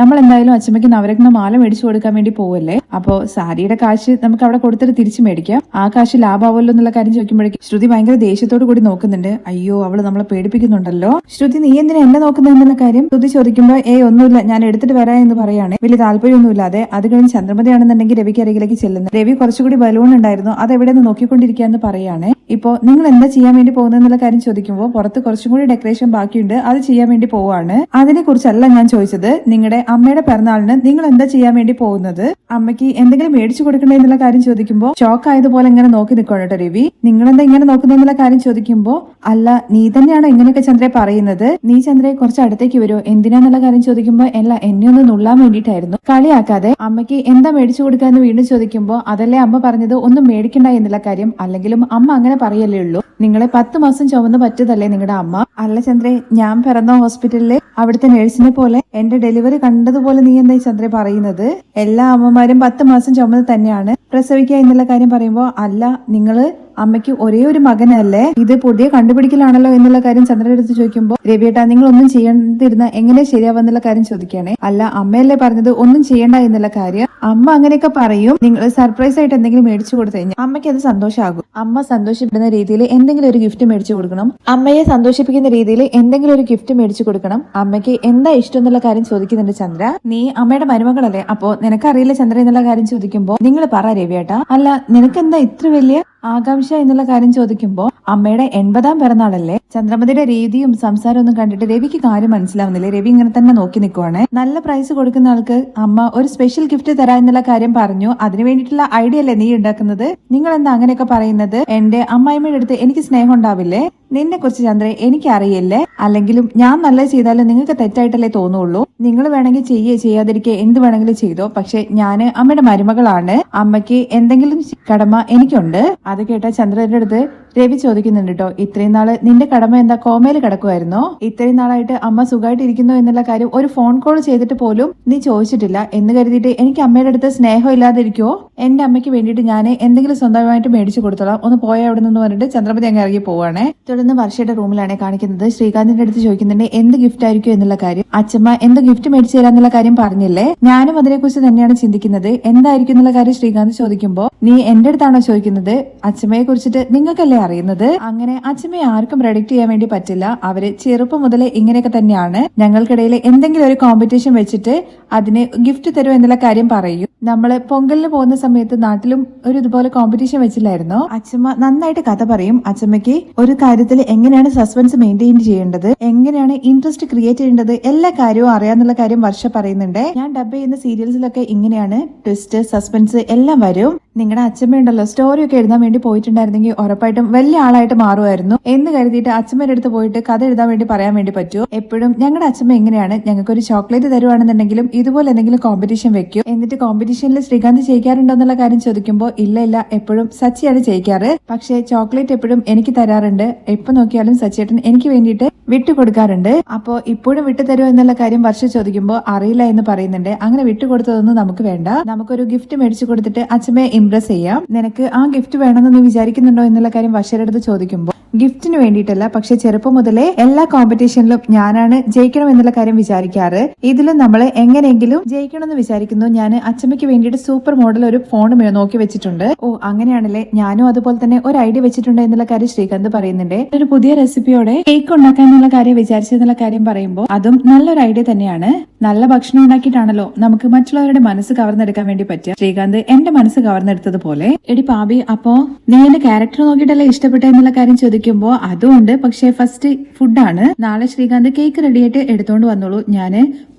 നമ്മൾ എന്തായാലും അച്ഛമ്മയ്ക്ക് നവരത്ന മാല മേടിച്ചു കൊടുക്കാൻ വേണ്ടി പോവല്ലേ? അപ്പോൾ സാരിയുടെ കാശ് നമുക്ക് അവിടെ കൊടുത്തിട്ട് തിരിച്ചു മേടിക്കാം. ആ കാശ് ലാഭാവല്ലോ എന്നുള്ള കാര്യം ചോദിക്കുമ്പോഴേക്കും ശ്രുതി ഭയങ്കര ദേഷ്യത്തോട് കൂടി നോക്കുന്നുണ്ട്. അയ്യോ അവൾ നമ്മളെ പേടിപ്പിക്കുന്നുണ്ടല്ലോ. ശ്രുതി നീ എന്തിനാ എന്നെ നോക്കുന്നത് എന്നുള്ള കാര്യം ശ്രുതി ചോദിക്കുമ്പോൾ ഏ ഒന്നുമില്ല ഞാൻ എടുത്തിട്ട് വരാം എന്ന് പറയാണ്. വലിയ താല്പര്യമൊന്നുമില്ലാതെ അത് കഴിഞ്ഞ് ചന്ദ്രമതിയാണെന്നുണ്ടെങ്കിൽ രവിക്ക് അരികിലേക്ക് ചെല്ലുന്നത് രവി കുറച്ചുകൂടി ബലൂൺ ഉണ്ടായിരുന്നു. അത് എവിടെ നിന്ന് നോക്കിക്കൊണ്ടിരിക്കുകയെന്ന് പറയാണ്. ഇപ്പോ നിങ്ങൾ എന്താ ചെയ്യാൻ വേണ്ടി പോകുന്നത് എന്നുള്ള കാര്യം ചോദിക്കുമ്പോൾ പുറത്ത് കുറച്ചും കൂടി ഡെക്കറേഷൻ ബാക്കിയുണ്ട്. അത് ചെയ്യാൻ വേണ്ടി പോവാണ്. അതിനെ കുറിച്ചല്ല ഞാൻ ചോദിച്ചത്. നിങ്ങളുടെ അമ്മയുടെ പിറന്നാളിന് നിങ്ങൾ എന്താ ചെയ്യാൻ വേണ്ടി പോകുന്നത്? അമ്മയ്ക്ക് എന്തെങ്കിലും മേടിച്ചു കൊടുക്കണ്ടേ എന്നുള്ള കാര്യം ചോദിക്കുമ്പോൾ ഷോക്ക് ആയതുപോലെ ഇങ്ങനെ നോക്കി നിൽക്കണം രവി. നിങ്ങൾ എന്താ ഇങ്ങനെ നോക്കുന്നുള്ള കാര്യം ചോദിക്കുമ്പോൾ അല്ല നീ തന്നെയാണ് ഇങ്ങനെയൊക്കെ ചന്ദ്രയെ പറയുന്നത്? നീ ചന്ദ്രയെ കുറച്ച് അടുത്തേക്ക് വരുമോ എന്തിനാന്നുള്ള കാര്യം ചോദിക്കുമ്പോൾ അല്ല എന്നെ ഒന്ന് നുള്ളാൻ വേണ്ടിയിട്ടായിരുന്നു. കളിയാക്കാതെ അമ്മയ്ക്ക് എന്താ മേടിച്ചു കൊടുക്കുക എന്ന് വീണ്ടും ചോദിക്കുമ്പോൾ അതല്ലേ അമ്മ പറഞ്ഞത് ഒന്നും മേടിക്കണ്ട എന്നുള്ള കാര്യം അല്ലെങ്കിലും അമ്മ അങ്ങനെ പറയല്ലേ ഉള്ളൂ. നിങ്ങളെ പത്ത് മാസം ചുമന്ന് പറ്റതല്ലേ നിങ്ങളുടെ അമ്മ? അല്ല ചന്ദ്രേ ഞാൻ പിറന്ന ഹോസ്പിറ്റലിലെ അവിടുത്തെ നഴ്സിനെ പോലെ എന്റെ ഡെലിവറി കണ്ടതുപോലെ നീ എന്താ ചന്ദ്ര പറയുന്നത്? എല്ലാ അമ്മമാരും പത്ത് മാസം ചുമന്ന് തന്നെയാണ്. പ്രസവിക്കുക എന്നുള്ള കാര്യം പറയുമ്പോൾ അല്ല നിങ്ങൾ അമ്മയ്ക്ക് ഒരേ ഒരു മകനല്ലേ? ഇത് പുതിയ കണ്ടുപിടിക്കലാണല്ലോ എന്നുള്ള കാര്യം അടുത്ത് ചോദിക്കുമ്പോൾ രവിയേട്ടാ നിങ്ങൾ ഒന്നും ചെയ്യാതിരുന്ന എങ്ങനെ ശരിയാവെന്നുള്ള കാര്യം ചോദിക്കുകയാണെ. അല്ല അമ്മയല്ലേ പറഞ്ഞത്? ഒന്നും ചെയ്യണ്ട എന്നുള്ള കാര്യം. അമ്മ അങ്ങനെയൊക്കെ പറയും. നിങ്ങൾ സർപ്രൈസ് ആയിട്ട് എന്തെങ്കിലും മേടിച്ചു കൊടുത്തു കഴിഞ്ഞാൽ അമ്മയ്ക്ക് അത് സന്തോഷമാകും അമ്മ സന്തോഷപ്പെടുന്ന രീതിയിൽ എന്തെങ്കിലും ഒരു ഗിഫ്റ്റ് മേടിച്ചു കൊടുക്കണം. അമ്മയെ സന്തോഷിപ്പിക്കുന്ന രീതിയിൽ എന്തെങ്കിലും ഒരു ഗിഫ്റ്റ് മേടിച്ചു കൊടുക്കണം. അമ്മയ്ക്ക് എന്താ ഇഷ്ടം എന്നുള്ള കാര്യം ചോദിക്കുന്നുണ്ട് ചന്ദ്ര. നീ അമ്മയുടെ മരുമകളല്ലേ? അപ്പോ നിനക്കറിയില്ല ചന്ദ്ര എന്നുള്ള കാര്യം ചോദിക്കുമ്പോൾ നിങ്ങൾ പറ രവിയേട്ടാ. അല്ല നിനക്കെന്താ ഇത്ര വലിയ ആകാംക്ഷ എന്നുള്ള കാര്യം ചോദിക്കുമ്പോൾ അമ്മയുടെ എൺപതാം പിറന്നാളല്ലേ? ചന്ദ്രമതിയുടെ രീതിയും സംസാരവും ഒന്നും കണ്ടിട്ട് രവിക്ക് കാര്യം മനസ്സിലാവുന്നില്ല? രവി ഇങ്ങനെ തന്നെ നോക്കി നിൽക്കുവാണ് നല്ല പ്രൈസ് കൊടുക്കുന്ന ആൾക്ക് അമ്മ ഒരു സ്പെഷ്യൽ ഗിഫ്റ്റ് തരാ എന്നുള്ള കാര്യം പറഞ്ഞു. അതിനു വേണ്ടിയിട്ടുള്ള ഐഡിയ അല്ലേ നീ ഉണ്ടാക്കുന്നത്? നിങ്ങൾ എന്താ അങ്ങനെയൊക്കെ പറയുന്നത്? എന്റെ അമ്മായിമ്മയുടെ അടുത്ത് എനിക്ക് സ്നേഹം ഉണ്ടാവില്ലേ? നിന്നെ കുറിച്ച് എനിക്ക് അറിയില്ലേ? അല്ലെങ്കിലും ഞാൻ നല്ലത് ചെയ്താലും നിങ്ങൾക്ക് തെറ്റായിട്ടല്ലേ തോന്നുള്ളൂ. നിങ്ങൾ വേണമെങ്കിൽ ചെയ്യേ ചെയ്യാതിരിക്കെ എന്ത് വേണമെങ്കിലും ചെയ്തോ. പക്ഷെ ഞാൻ അമ്മയുടെ മരുമകളാണ്. അമ്മയ്ക്ക് എന്തെങ്കിലും കടമ എനിക്കുണ്ട്. അത് കേട്ട ചന്ദ്രന്റെ അടുത്ത് രവി ചോദിക്കുന്നുണ്ട് കേട്ടോ ഇത്രയും നാൾ നിന്റെ കടമ എന്താ കോമയിൽ കിടക്കുമായിരുന്നോ ഇത്രയും നാളായിട്ട് അമ്മ സുഖമായിട്ട് ഇരിക്കുന്നു എന്നുള്ള കാര്യം ഒരു ഫോൺ കോൾ ചെയ്തിട്ട് പോലും നീ ചോദിച്ചിട്ടില്ല എന്ന് കരുതിയിട്ട് എനിക്ക് അമ്മയുടെ അടുത്ത് സ്നേഹം ഇല്ലാതിരിക്കുവോ എന്റെ അമ്മയ്ക്ക് വേണ്ടിയിട്ട് ഞാൻ എന്തെങ്കിലും സ്വന്തമായിട്ട് മേടിച്ചു കൊടുത്തോളാം. ഒന്ന് പോയ അവിടെ നിന്ന് പറഞ്ഞിട്ട് ചന്ദ്രപതി അങ്ങ് ഇറങ്ങി പോവാണേ തുടർന്ന് വർഷയുടെ റൂമിലാണ് കാണിക്കുന്നത്. ശ്രീകാന്തിന്റെ അടുത്ത് ചോദിക്കുന്നുണ്ട് എന്ത് ഗിഫ്റ്റ് ആയിരിക്കും എന്നുള്ള കാര്യം? അച്ഛമ്മ എന്ത് ഗിഫ്റ്റ് മേടിച്ചു തരാന്നുള്ള കാര്യം പറഞ്ഞില്ലേ? ഞാനും അതിനെക്കുറിച്ച് തന്നെയാണ് ചിന്തിക്കുന്നത്. എന്തായിരിക്കും എന്നുള്ള കാര്യം ശ്രീകാന്ത് ചോദിക്കുമ്പോൾ നീ എന്റെ അടുത്താണോ ചോദിക്കുന്നത്? അച്ഛമ്മയെ കുറിച്ചിട്ട് നിങ്ങൾക്കല്ലേ അറിയുന്നത്. അങ്ങനെ അച്ഛമ്മയെ ആർക്കും പ്രൊഡിക്ട് ചെയ്യാൻ വേണ്ടി പറ്റില്ല. അവർ ചെറുപ്പം മുതലേ ഇങ്ങനെയൊക്കെ തന്നെയാണ്. ഞങ്ങൾക്കിടയിൽ എന്തെങ്കിലും ഒരു കോമ്പറ്റീഷൻ വെച്ചിട്ട് അതിന് ഗിഫ്റ്റ് തരും എന്നുള്ള കാര്യം പറയും. നമ്മൾ പൊങ്കലിന് പോകുന്ന സമയത്ത് നാട്ടിലും ഒരു ഇതുപോലെ കോമ്പറ്റീഷൻ വെച്ചില്ലായിരുന്നു? അച്ഛമ്മ നന്നായിട്ട് കഥ പറയും. അച്ഛമ്മയ്ക്ക് ഒരു കാര്യത്തിൽ എങ്ങനെയാണ് സസ്പെൻസ് മെയിന്റെയിൻ ചെയ്യേണ്ടത്? എങ്ങനെയാണ് ഇൻട്രസ്റ്റ് ക്രിയേറ്റ് ചെയ്യേണ്ടത്? എല്ലാ കാര്യവും അറിയാന്നുള്ള കാര്യം വർഷ പറയുന്നുണ്ട്. ഞാൻ ഡബ് ചെയ്യുന്ന സീരിയൽസിലൊക്കെ ഇങ്ങനെയാണ്. ട്വിസ്റ്റ് സസ്പെൻസ് എല്ലാം വരും. നിങ്ങളുടെ അച്ഛമ്മയുണ്ടല്ലോ സ്റ്റോറി ഒക്കെ എഴുതാൻ വേണ്ടി പോയിട്ടുണ്ടായിരുന്നെങ്കിൽ ഉറപ്പായിട്ടും വലിയ ആളായിട്ട് മാറുമായിരുന്നു. എന്ന് കരുതിയിട്ട് അച്ഛമ്മയുടെ അടുത്ത് പോയിട്ട് കഥ എഴുതാൻ വേണ്ടി പറയാൻ വേണ്ടി പറ്റുമോ എപ്പോഴും ഞങ്ങളുടെ അച്ഛമ്മ എങ്ങനെയാണ് ഞങ്ങൾക്ക് ഒരു ചോക്ലേറ്റ് തരുവാണെന്നുണ്ടെങ്കിലും ഇതുപോലെ എന്തെങ്കിലും കോമ്പറ്റീഷൻ വെക്കും എന്നിട്ട് കോമ്പറ്റീഷനിൽ ശ്രീകാന്ത് ജയിക്കാറുണ്ടോ എന്നുള്ള കാര്യം ചോദിക്കുമ്പോൾ ഇല്ല ഇല്ല എപ്പോഴും സച്ചിയാണ് ജയിക്കാറ്. പക്ഷേ ചോക്ലേറ്റ് എപ്പോഴും എനിക്ക് തരാറുണ്ട്. എപ്പോ നോക്കിയാലും സച്ചിയേട്ടൻ എനിക്ക് വേണ്ടിയിട്ട് വിട്ടുകൊടുക്കാറുണ്ട്. അപ്പോ ഇപ്പോഴും വിട്ടു തരുമോ എന്നുള്ള കാര്യം വർഷ ചോദിക്കുമ്പോൾ അറിയില്ല എന്ന് പറയുന്നുണ്ട്. അങ്ങനെ വിട്ടുകൊടുത്തതൊന്നും നമുക്ക് വേണ്ട. നമുക്കൊരു ഗിഫ്റ്റ് മേടിച്ചു കൊടുത്തിട്ട് അച്ഛമ്മയെ ഇംപ്രസ് ചെയ്യാം. നിനക്ക് ആ ഗിഫ്റ്റ് വേണമെന്ന് നീ വിചാരിക്കുന്നുണ്ടോ എന്നുള്ള കാര്യം വർഷയുടെ അടുത്ത് ചോദിക്കുമ്പോൾ ഗിഫ്റ്റിന് വേണ്ടിയിട്ടല്ല പക്ഷെ ചെറുപ്പം മുതലേ എല്ലാ കോമ്പറ്റീഷനിലും ഞാനാണ് ജയിക്കണം എന്നുള്ള കാര്യം വിചാരിക്കാറ്. ഇതിലും നമ്മൾ എങ്ങനെയെങ്കിലും ജയിക്കണമെന്ന് വിചാരിക്കുന്നു. ഞാൻ അച്ഛമ്മയ്ക്ക് വേണ്ടിയിട്ട് സൂപ്പർ മോഡൽ ഒരു ഫോൺ നോക്കി വെച്ചിട്ടുണ്ട്. ഓ അങ്ങനെയാണല്ലേ. ഞാനും അതുപോലെ തന്നെ ഒരു ഐഡിയ വെച്ചിട്ടുണ്ട് എന്നുള്ള കാര്യം ശ്രീകാന്ത് പറയുന്നുണ്ട്. ഒരു പുതിയ റെസിപ്പിയോടെ കേക്ക് ഉണ്ടാക്കാൻ എന്നുള്ള കാര്യം വിചാരിച്ചെന്നുള്ള കാര്യം പറയുമ്പോൾ അതും നല്ലൊരു ഐഡിയ തന്നെയാണ്. നല്ല ഭക്ഷണം ഉണ്ടാക്കിയിട്ടാണല്ലോ നമുക്ക് മറ്റുള്ളവരുടെ മനസ്സ് കവർന്നെടുക്കാൻ വേണ്ടി പറ്റുക. ശ്രീകാന്ത് എന്റെ മനസ്സ് കവർന്നെടുത്തതുപോലെ. എടി പാബി അപ്പോ നീ എന്റെ ക്യാരക്ടർ നോക്കിയിട്ടല്ലേ ഇഷ്ടപ്പെട്ട എന്നുള്ള കാര്യം ചോദിക്കുമ്പോ ഉണ്ട്. പക്ഷേ ഫസ്റ്റ് ഫുഡാണ് നാളെ ശ്രീകാന്ത് കേക്ക് റെഡിയായിട്ട് എടുത്തോണ്ട് വന്നോളൂ. ഞാൻ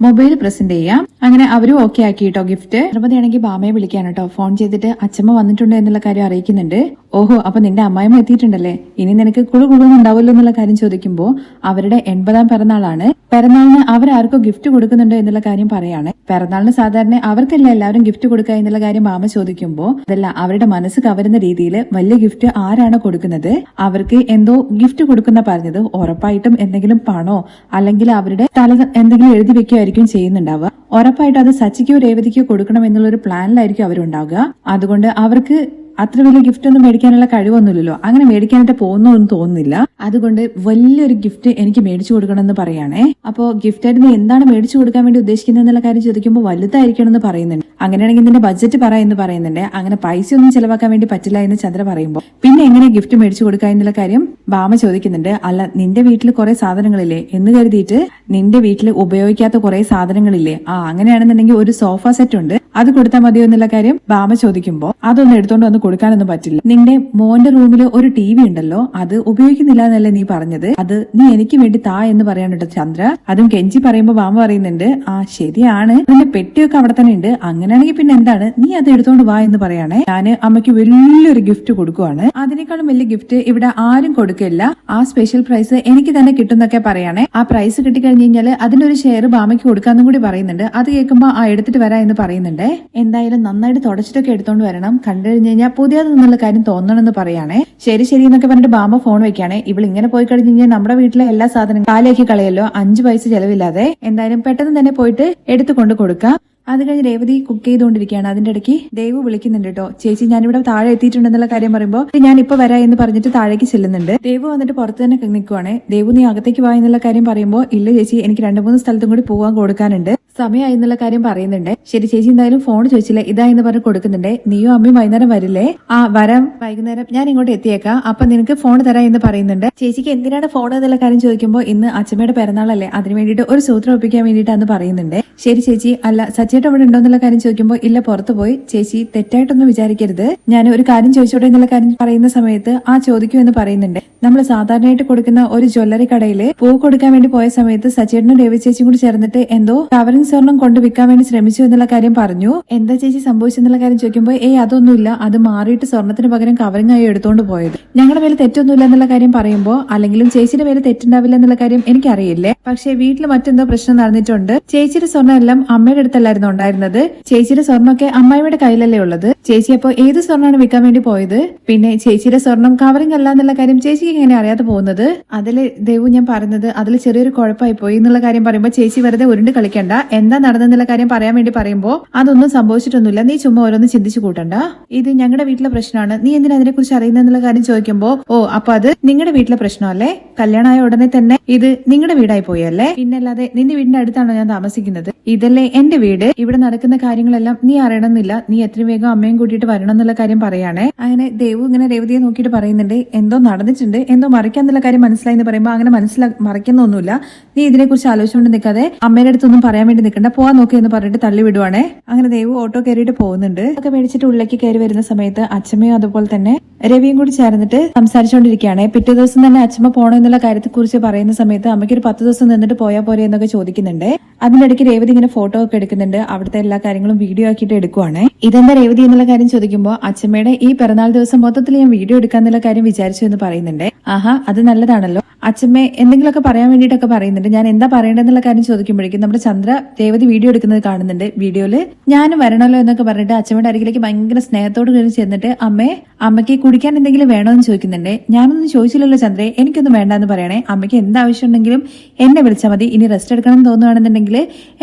മൊബൈൽ പ്രസന്റ് ചെയ്യാം. അങ്ങനെ അവരും ഓക്കെ ആക്കി കേട്ടോ ഗിഫ്റ്റ് തിരുപതിയാണെങ്കിൽ ബാമയെ വിളിക്കാൻ കേട്ടോ ഫോൺ ചെയ്തിട്ട് അച്ഛമ്മ വന്നിട്ടുണ്ട് എന്നുള്ള കാര്യം അറിയിക്കുന്നുണ്ട്. ഓഹോ അപ്പൊ നിന്റെ അമ്മായിമ്മ എത്തിയിട്ടുണ്ടല്ലേ? ഇനി നിനക്ക് കുളു കുളുന്നുണ്ടാവല്ലോ എന്നുള്ള കാര്യം ചോദിക്കുമ്പോ അവരുടെ എൺപതാം പിറന്നാളാണ്. പിറന്നാളിന് അവരാർക്കോ ഗിഫ്റ്റ് കൊടുക്കുന്നുണ്ടോ എന്നുള്ള കാര്യം പറയാണ്. പിറന്നാളിന് സാധാരണ അവർക്കല്ല എല്ലാവരും ഗിഫ്റ്റ് കൊടുക്കുക എന്നുള്ള കാര്യം മാമ ചോദിക്കുമ്പോ അതല്ല അവരുടെ മനസ്സ് കവരുന്ന രീതിയിൽ വലിയ ഗിഫ്റ്റ് ആരാണ് കൊടുക്കുന്നത്? അവർക്ക് എന്തോ ഗിഫ്റ്റ് കൊടുക്കുന്ന പറഞ്ഞത് ഉറപ്പായിട്ടും എന്തെങ്കിലും പണോ അല്ലെങ്കിൽ അവരുടെ തല എന്തെങ്കിലും എഴുതി വെക്കുകയായിരിക്കും ചെയ്യുന്നുണ്ടാവുക. ഉറപ്പായിട്ടും അത് സച്ചിക്കോ രേവതിക്കോ കൊടുക്കണം എന്നുള്ള ഒരു പ്ലാനിലായിരിക്കും അവരുണ്ടാവുക. അതുകൊണ്ട് അവർക്ക് അത്ര വലിയ ഗിഫ്റ്റ് ഒന്നും മേടിക്കാനുള്ള കഴിവൊന്നുമില്ലല്ലോ. അങ്ങനെ മേടിക്കാനായിട്ട് പോകുന്നൊന്നും തോന്നുന്നില്ല. അതുകൊണ്ട് വലിയൊരു ഗിഫ്റ്റ് എനിക്ക് മേടിച്ചു കൊടുക്കണം എന്ന് പറയാണേ. അപ്പോ ഗിഫ്റ്റ് ആയിട്ട് നീ എന്താണ് മേടിച്ചു കൊടുക്കാൻ വേണ്ടി ഉദ്ദേശിക്കുന്നത് എന്നുള്ള കാര്യം ചോദിക്കുമ്പോൾ വലുതായിരിക്കണം എന്ന് പറയുന്നുണ്ട്. അങ്ങനെയാണെങ്കിൽ നിന്റെ ബഡ്ജറ്റ് പറ എന്ന് പറയുന്നുണ്ട്. അങ്ങനെ പൈസ ഒന്നും ചിലവാക്കാൻ വേണ്ടി പറ്റില്ല എന്ന് ചന്ദ്ര പറയുമ്പോൾ പിന്നെ എങ്ങനെ ഗിഫ്റ്റ് മേടിച്ചു കൊടുക്കുക എന്നുള്ള കാര്യം ബാമ ചോദിക്കുന്നുണ്ട്. അല്ല നിന്റെ വീട്ടിൽ കുറെ സാധനങ്ങളില്ലേ എന്ന് കരുതിയിട്ട് നിന്റെ വീട്ടിൽ ഉപയോഗിക്കാത്ത കുറെ സാധനങ്ങളില്ലേ? ആ അങ്ങനെയാണെന്നുണ്ടെങ്കിൽ ഒരു സോഫ സെറ്റ് ഉണ്ട്. അത് കൊടുത്താൽ മതിയോ എന്നുള്ള കാര്യം ബാമ ചോദിക്കുമ്പോൾ അതൊന്നും എടുത്തോണ്ട് വന്ന് കൊടുക്കാനൊന്നും പറ്റില്ല. നിന്റെ മോന്റെ റൂമിൽ ഒരു ടി വി ഉണ്ടല്ലോ അത് ഉപയോഗിക്കുന്നില്ല എന്നല്ലേ നീ പറഞ്ഞത്? അത് നീ എനിക്ക് വേണ്ടി താ എന്ന് പറയാനുണ്ട് ചന്ദ്ര. അതും കെഞ്ചി പറയുമ്പോൾ ബാമ പറയുന്നുണ്ട് ആ ശരിയാണ്. നിന്റെ പെട്ടിയൊക്കെ അവിടെ തന്നെ ഉണ്ട്. അങ്ങനെയാണെങ്കിൽ പിന്നെ എന്താണ്? നീ അത് എടുത്തോണ്ട് വാ എന്ന് പറയണേ. ഞാൻ അമ്മയ്ക്ക് വലിയൊരു ഗിഫ്റ്റ് കൊടുക്കുവാണ്. അതിനേക്കാളും വലിയ ഗിഫ്റ്റ് ഇവിടെ ആരും കൊടുക്കില്ല. ആ സ്പെഷ്യൽ പ്രൈസ് എനിക്ക് തന്നെ കിട്ടുന്നൊക്കെ പറയണേ. ആ പ്രൈസ് കിട്ടിക്കഴിഞ്ഞ് കഴിഞ്ഞാൽ അതിന്റെ ഒരു ഷെയർ ബാമയ്ക്ക് കൊടുക്കാന്നും കൂടി പറയുന്നുണ്ട്. അത് കേൾക്കുമ്പോൾ ആ എടുത്തിട്ട് വരാ എന്ന് പറയുന്നുണ്ട്. എന്തായാലും നന്നായിട്ട് തുടച്ചിട്ടൊക്കെ എടുത്തോണ്ട് വരണം. കണ്ടു കഴിഞ്ഞ് കഴിഞ്ഞാൽ പുതിയതെന്നുള്ള കാര്യം തോന്നണമെന്ന് പറയണേ. ശരി ശരി എന്നൊക്കെ പറഞ്ഞിട്ട് ബാമ ഫോൺ വെക്കാണേ ഇവൾ ഇങ്ങനെ പോയി കഴിഞ്ഞ് കഴിഞ്ഞാൽ നമ്മുടെ വീട്ടിലെ എല്ലാ സാധനങ്ങളും കാലേക്ക് കളയല്ലോ. അഞ്ച് പൈസ ചെലവില്ലാതെ. എന്തായാലും പെട്ടെന്ന് തന്നെ പോയിട്ട് എടുത്തുകൊണ്ട് കൊടുക്കാം. അത് കഴിഞ്ഞ് രേവതി കുക്ക് ചെയ്തുകൊണ്ടിരിക്കുകയാണ്. അതിന്റെ ഇടയ്ക്ക് ദേവ് വിളിക്കുന്നുണ്ട് കേട്ടോ. ചേച്ചി ഞാനിവിടെ താഴെ എത്തിയിട്ടുണ്ടെന്നുള്ള കാര്യം പറയുമ്പോൾ ഞാൻ ഇപ്പൊ വരാ എന്ന് പറഞ്ഞിട്ട് താഴേക്ക് ചെല്ലുന്നുണ്ട്. ദേവ് വന്നിട്ട് പുറത്ത് തന്നെ നിൽക്കുവാണ് ദേവു നീ അകത്തേക്ക് വാ എന്നുള്ള കാര്യം പറയുമ്പോൾ ഇല്ല ചേച്ചി എനിക്ക് രണ്ടു മൂന്ന് സ്ഥലത്തും കൂടി പോകാൻ കൊടുക്കാനുണ്ട്. സമയമായി എന്നുള്ള കാര്യം പറയുന്നുണ്ട്. ശരി ചേച്ചി എന്തായാലും ഫോൺ ചോദിച്ചില്ല. ഇതാ എന്ന് പറഞ്ഞ് കൊടുക്കുന്നുണ്ട്. നീയോ അമ്മയും വൈകുന്നേരം വരില്ലേ? ആ വരം. വൈകുന്നേരം ഞാൻ ഇങ്ങോട്ട് എത്തിയേക്കാം. അപ്പൊ നിനക്ക് ഫോൺ തരാം എന്ന് പറയുന്നുണ്ട്. ചേച്ചിക്ക് എന്തിനാണ് ഫോൺ എന്നുള്ള കാര്യം ചോദിക്കുമ്പോൾ ഇന്ന് അച്ഛമ്മയുടെ പിറന്നാളല്ലേ? അതിന് വേണ്ടിയിട്ട് ഒരു സൂത്രം ഒപ്പിക്കാൻ വേണ്ടിയിട്ടാന്ന് പറയുന്നുണ്ട്. ശരി ചേച്ചി. അല്ല സച്ചേട്ടൻ അവിടെ ഉണ്ടോ എന്നുള്ള കാര്യം ചോദിക്കുമ്പോൾ ഇല്ല പുറത്തു പോയി. ചേച്ചി തെറ്റായിട്ടൊന്നും വിചാരിക്കരുത്. ഞാൻ ഒരു കാര്യം ചോദിച്ചോട്ടെ എന്നുള്ള കാര്യം പറയുന്ന സമയത്ത് ആ ചോദിക്കൂ എന്ന് പറയുന്നുണ്ട്. നമ്മൾ സാധാരണയായിട്ട് കൊടുക്കുന്ന ഒരു ജ്വല്ലറി കടയിൽ പൂ കൊടുക്കാൻ വേണ്ടി പോയ സമയത്ത് സച്ചേട്ടനും രവി ചേച്ചിയും കൂടി ചേർന്നിട്ട് എന്തോ കവറിംഗ് സ്വർണം കൊണ്ട് വിൽക്കാൻ വേണ്ടി ശ്രമിച്ചു എന്നുള്ള കാര്യം പറഞ്ഞു. എന്താ ചേച്ചി സംഭവിച്ചെന്നുള്ള കാര്യം ചോദിക്കുമ്പോൾ ഏയ് അതൊന്നുമില്ല. അത് മാറിയിട്ട് സ്വർണത്തിന് പകരം കവറിംഗ് ആയി എടുത്തോണ്ട് പോയത്. ഞങ്ങളുടെ മേലെ തെറ്റൊന്നുമില്ല എന്നുള്ള കാര്യം പറയുമ്പോൾ അല്ലെങ്കിലും ചേച്ചിയുടെ മേലെ തെറ്റുണ്ടാവില്ല എന്നുള്ള കാര്യം എനിക്കറിയില്ലേ. പക്ഷേ വീട്ടിൽ മറ്റെന്തോ പ്രശ്നം നടന്നിട്ടുണ്ട്. ചേച്ചിയുടെ സ്വർണം എല്ലാം അമ്മയുടെ അടുത്തല്ലായിരുന്നു? ഉണ്ടായിരുന്നത്. ചേച്ചിയുടെ സ്വർണമൊക്കെ അമ്മായിയുടെ കയ്യിലല്ലേ ഉള്ളത്? ചേച്ചി അപ്പോൾ ഏത് സ്വർണമാണ് വിൽക്കാൻ വേണ്ടി പോയത്? പിന്നെ ചേച്ചിയുടെ സ്വർണം കവറിംഗ് അല്ല എന്നുള്ള കാര്യം ചേച്ചിക്ക് എങ്ങനെ അറിയാതെ പോകുന്നത്? അതിൽ ദേവു ഞാൻ പറഞ്ഞത് അതിൽ ചെറിയൊരു കുഴപ്പമായി പോയി എന്നുള്ള കാര്യം പറയുമ്പോൾ ചേച്ചി വെറുതെ ഉരുണ്ട് കളിക്കണ്ട. എന്താ നടന്നെന്നുള്ള കാര്യം പറയാൻ വേണ്ടി പറയുമ്പോൾ അതൊന്നും സംഭവിച്ചിട്ടൊന്നുമില്ല. നീ ചുമ്മാ ഓരോന്ന് ചിന്തിച്ചു കൂട്ടണ്ട. ഇത് ഞങ്ങളുടെ വീട്ടിലെ പ്രശ്നമാണ്. നീ എന്തിനാ അതിനെ കുറിച്ച് അറിയുന്നുള്ള കാര്യം ചോദിക്കുമ്പോൾ ഓ അപ്പൊ അത് നിങ്ങളുടെ വീട്ടിലെ പ്രശ്നമല്ലേ? കല്യാണമായ ഉടനെ തന്നെ ഇത് നിങ്ങളുടെ വീടായി പോയല്ലേ? പിന്നല്ലാതെ നിന്റെ വീടിന്റെ അടുത്താണോ ഞാൻ താമസിക്കുന്നത്? ഇതല്ലേ എന്റെ വീട്? ഇവിടെ നടക്കുന്ന കാര്യങ്ങളെല്ലാം നീ അറിയണമെന്നില്ല. നീ എത്രയും വേഗം അമ്മയും കൂട്ടിയിട്ട് വരണം എന്നുള്ള കാര്യം പറയാണേ. അങ്ങനെ ദേവു ഇങ്ങനെ രേവതിയെ നോക്കിയിട്ട് പറയുന്നുണ്ട് എന്തോ നടന്നിട്ടുണ്ട് എന്തോ മറിക്കാന്നുള്ള കാര്യം മനസ്സിലായി എന്ന് പറയുമ്പോൾ അങ്ങനെ മനസ്സിലാ മറിക്കുന്നൊന്നുമില്ല. നീ ഇതിനെക്കുറിച്ച് ആലോചിച്ചുകൊണ്ട് നിൽക്കാതെ അമ്മയുടെ അടുത്തൊന്നും പറയാൻ വേണ്ടി നിൽക്കണ്ട. പോവാൻ നോക്കി എന്ന് പറഞ്ഞിട്ട് തള്ളി വിടുവാണേ അങ്ങനെ ദേവു ഓട്ടോ കയറിയിട്ട് പോകുന്നുണ്ട്. ഒക്കെ മേടിച്ചിട്ട് ഉള്ളിലേക്ക് കയറി വരുന്ന സമയത്ത് അച്ഛമ്മയും അതുപോലെ തന്നെ രവിയും കൂടി ചേർന്നിട്ട് സംസാരിച്ചുകൊണ്ടിരിക്കുകയാണ് പിറ്റേ ദിവസം തന്നെ അച്ഛമ്മ പോകണം എന്നുള്ള കാര്യത്തെ കുറിച്ച് പറയുന്ന സമയത്ത് അമ്മയ്ക്ക് ഒരു പത്ത് ദിവസം നിന്നിട്ട് പോയാൽ പോരെ എന്നൊക്കെ ചോദിക്കുന്നുണ്ട്. അതിനിടയ്ക്ക് രേവതി ഇങ്ങനെ ഫോട്ടോ ഒക്കെ എടുക്കുന്നുണ്ട്. അവിടുത്തെ എല്ലാ കാര്യങ്ങളും വീഡിയോ ആക്കിയിട്ട് എടുക്കുവാണ്. ഇതെന്താ രേവതി എന്നുള്ള കാര്യം ചോദിക്കുമ്പോൾ അച്ഛമ്മയുടെ ഈ പിറന്നാൾ ദിവസം മൊത്തത്തിൽ ഞാൻ വീഡിയോ എടുക്കാന്നുള്ള കാര്യം വിചാരിച്ചു എന്ന് പറയുന്നുണ്ട്. ആഹാ അത് നല്ലതാണല്ലോ. അച്ഛമ്മ എന്തെങ്കിലുമൊക്കെ പറയാൻ വേണ്ടിയിട്ടൊക്കെ പറയുന്നുണ്ട്. ഞാൻ എന്താ പറയേണ്ടതെന്നുള്ള കാര്യം ചോദിക്കുമ്പോഴേക്കും നമ്മുടെ ചന്ദ്ര രേവതി വീഡിയോ എടുക്കുന്നത് കാണുന്നുണ്ട്. വീഡിയോയിൽ ഞാൻ വരണമല്ലോ എന്നൊക്കെ പറഞ്ഞിട്ട് അച്ഛമ്മയുടെ അരികിലേക്ക് ഭയങ്കര സ്നേഹത്തോട് കയറി ചെന്നിട്ട് അമ്മേ അമ്മയ്ക്ക് കുടിക്കാൻ എന്തെങ്കിലും വേണോ എന്ന് ചോദിക്കുന്നുണ്ട്. ഞാനൊന്നും ചോദിച്ചില്ലല്ലോ ചന്ദ്രേ. എനിക്കൊന്നും വേണ്ട എന്ന് പറയണേ. അമ്മയ്ക്ക് എന്താവശ്യം ആവശ്യമുണ്ടെങ്കിലും എന്നെ വിളിച്ചാൽ മതി. ഇനി റെസ്റ്റ് എടുക്കണം എന്ന് തോന്നുകയാണെന്നുണ്ടെങ്കിൽ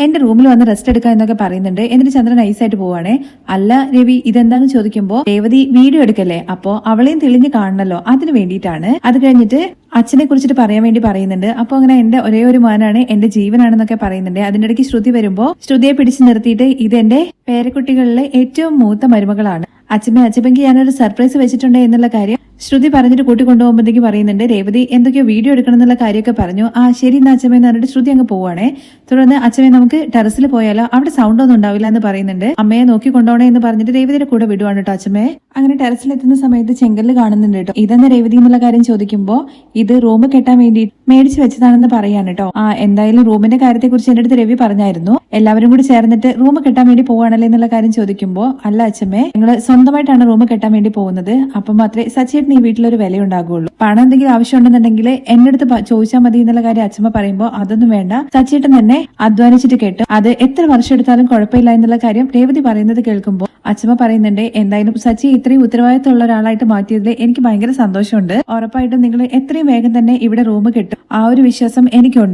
എന്റെ റൂമിൽ വന്ന് റെസ്റ്റ് എടുക്കാം പറയുന്നുണ്ട്. എന്നിട്ട് ചന്ദ്രൻ നൈസായിട്ട് പോവാണേ. അല്ല രവി ഇതെന്താന്ന് ചോദിക്കുമ്പോൾ രേവതി വീഡിയോ എടുക്കല്ലേ? അപ്പോ അവളെയും തെളിഞ്ഞു കാണണല്ലോ. അതിന് വേണ്ടിയിട്ടാണ്. അത് കഴിഞ്ഞിട്ട് അച്ഛനെ കുറിച്ചിട്ട് പറയാൻ വേണ്ടി പറയുന്നുണ്ട്. അപ്പോൾ അങ്ങനെ എന്റെ ഒരേ ഒരു മോനാണ് എന്റെ ജീവനാണെന്നൊക്കെ പറയുന്നുണ്ട്. അതിന്റെ ഇടയ്ക്ക് ശ്രുതി വരുമ്പോൾ ശ്രുതിയെ പിടിച്ചു നിർത്തിയിട്ട് ഇത് എന്റെ പേരക്കുട്ടികളിലെ ഏറ്റവും മൂത്ത മരുമകളാണ്. അച്ഛമ്മ അച്ഛമ്മയ്ക്ക് ഞാനൊരു സർപ്രൈസ് വെച്ചിട്ടുണ്ട് എന്നുള്ള കാര്യം ശ്രുതി പറഞ്ഞിട്ട് കൂട്ടിക്കൊണ്ടുപോകുമ്പോഴത്തേക്ക് പറയുന്നുണ്ട് രേവതി എന്തൊക്കെയോ വീഡിയോ എടുക്കണം എന്നുള്ള കാര്യമൊക്കെ പറഞ്ഞു. ആ ശരി എന്നാ അച്ഛമ്മ എന്ന് പറഞ്ഞിട്ട് ശ്രുതി അങ്ങ് പോവാണേ തുടർന്ന് അച്ഛമ്മ നമുക്ക് ടെറസിൽ പോയാലോ? അവിടെ സൗണ്ട് ഒന്നും ഉണ്ടാവില്ല എന്ന് പറയുന്നുണ്ട്. അമ്മയെ നോക്കി കൊണ്ടുപോകണേ എന്ന് പറഞ്ഞിട്ട് രേവതിയുടെ കൂടെ വിടുവാണ് കേട്ടോ അച്ഛമ്മേ. അങ്ങനെ ടെറസിൽ എത്തുന്ന സമയത്ത് ചെങ്കൽ കാണുന്നുണ്ട് കേട്ടോ ഇതെന്ന രേവതി എന്നുള്ള കാര്യം ചോദിക്കുമ്പോൾ ഇത് റൂം കെട്ടാൻ വേണ്ടി മേടിച്ചു വെച്ചതാണെന്ന് പറയാണ് കേട്ടോ ആ എന്തായാലും റൂമിന്റെ കാര്യത്തെ കുറിച്ച് എന്റെ അടുത്ത് രവി പറഞ്ഞായിരുന്നു. എല്ലാവരും കൂടി ചേർന്നിട്ട് റൂം കെട്ടാൻ വേണ്ടി പോവാണല്ലേ എന്നുള്ള കാര്യം ചോദിക്കുമ്പോൾ അല്ല അച്ഛമ്മേ നിങ്ങൾ സ്വന്തമായിട്ടാണ് റൂം കെട്ടാൻ വേണ്ടി പോകുന്നത്. അപ്പം മാത്രമേ ഈ വീട്ടിലൊരു വില ഉണ്ടാകുള്ളൂ പണം എന്തെങ്കിലും ആവശ്യം ഉണ്ടെന്നുണ്ടെങ്കിൽ എന്റെ അടുത്ത് ചോദിച്ചാൽ മതി എന്നുള്ള കാര്യം അച്ഛമ്മ പറയുമ്പോൾ അതൊന്നും വേണ്ട. സച്ചേട്ടൻ തന്നെ അധ്വാനിച്ചിട്ട് കേട്ടു അത് എത്ര വർഷം എടുത്താലും കുഴപ്പമില്ല എന്നുള്ള കാര്യം രേവതി പറയുന്നത് കേൾക്കുമ്പോൾ അച്ഛമ്മ പറയുന്നുണ്ട് എന്തായാലും സച്ചി ഇത്രയും ഉത്തരവാദിത്തമുള്ള ഒരാളായിട്ട് മാറ്റിയതിൽ എനിക്ക് ഭയങ്കര സന്തോഷമുണ്ട്. ഉറപ്പായിട്ടും നിങ്ങൾ എത്രയും വേഗം തന്നെ ഇവിടെ റൂം കിട്ടും. ആ ഒരു വിശ്വാസം എനിക്കുണ്ട്.